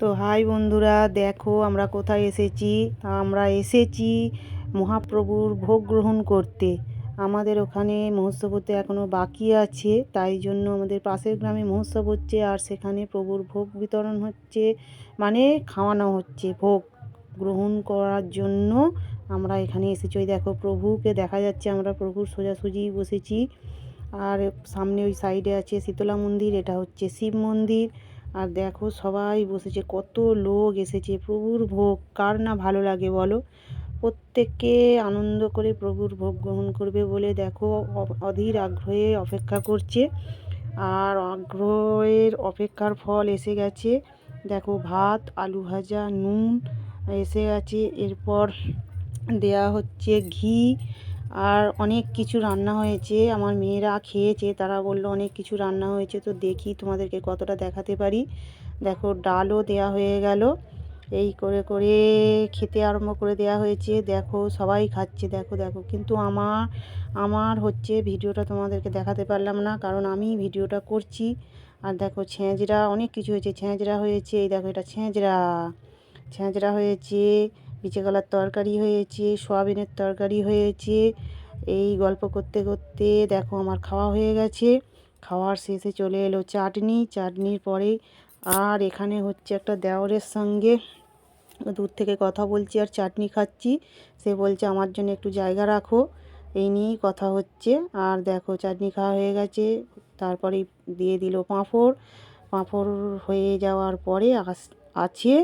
তো হাই বন্ধুরা, দেখো আমরা কোথায় এসেছি? আমরা এসেছি মহাপ্রভুর ভোগ গ্রহণ করতে। আমাদের ওখানে মহোৎসব হতে এখনও বাকি আছে, তাই জন্য আমাদের পাশের গ্রামে মহোৎসব হচ্ছে আর সেখানে প্রভুর ভোগ বিতরণ হচ্ছে মানে খাওয়ানো হচ্ছে ভোগ গ্রহণ করার জন্য আমরা এখানে এসেছি। ওই দেখো প্রভুকে দেখা যাচ্ছে, আমরা প্রভুর সোজাসুজি বসেছি। আর সামনে ওই সাইডে আছে শীতলা মন্দির, এটা হচ্ছে শিব মন্দির। আর দেখো সবাই বসেছে, কত লোক এসেছে, প্রভুর ভোগ, কার না ভালো লাগে বলো? প্রত্যেককে আনন্দ করে প্রভুর ভোগ গ্রহণ করবে বলে দেখো অধীর আগ্রহে অপেক্ষা করছে। আর আগ্রহের অপেক্ষার ফল এসে গেছে। দেখো ভাত, আলু ভাজা, নুন এসে গেছে। এরপর দেয়া হচ্ছে ঘি। আর অনেক কিছু রান্না হয়েছে, আমার মেয়েরা খেয়েছে, তারা বলল অনেক কিছু রান্না হয়েছে, তো দেখি তোমাদেরকে কতটা দেখাতে পারি। দেখো, ডালও দেয়া হয়ে গেল, এই করে করে খেতে আরম্ভ করে দেয়া হয়েছে। দেখো, সবাই খাচ্ছে, দেখো দেখো, কিন্তু আমার আমার হচ্ছে ভিডিওটা তোমাদেরকে দেখাতে পারলাম না, কারণ আমি ভিডিওটা করছি। আর দেখো, ছেঁচড়া, অনেক কিছু হয়েছে, ছেঁচড়া হয়েছে, এই দেখো, এটা ছেঁচড়া ছেঁচড়া হয়েছে। বিচে কলার তরকারি হয়েছে, সোয়াবিনের তরকারি হয়েছে। এই গল্প করতে করতে দেখো আমার খাওয়া হয়ে গেছে। খাওয়ার শেষে চলে এলো চাটনি। চাটনির পরে আর এখানে হচ্ছে একটা দেওরের সঙ্গে দূর থেকে কথা বলছি আর চাটনি খাচ্ছি। সে বলছে, আমার জন্য একটু জায়গা রাখো। এই নিয়েই কথা হচ্ছে। আর দেখো চাটনি খাওয়া হয়ে গেছে। তারপরে দিয়ে দিল পাঁপড়। পাঁপড় হয়ে যাওয়ার পরে আস, আছে।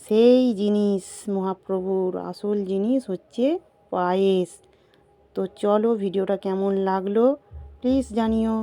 সেই জিনিস মহাপ্রভুর আসল জিনিস হচ্ছে পায়েস। তো চলো ভিডিওটা কেমন লাগল প্লিজ জানিও।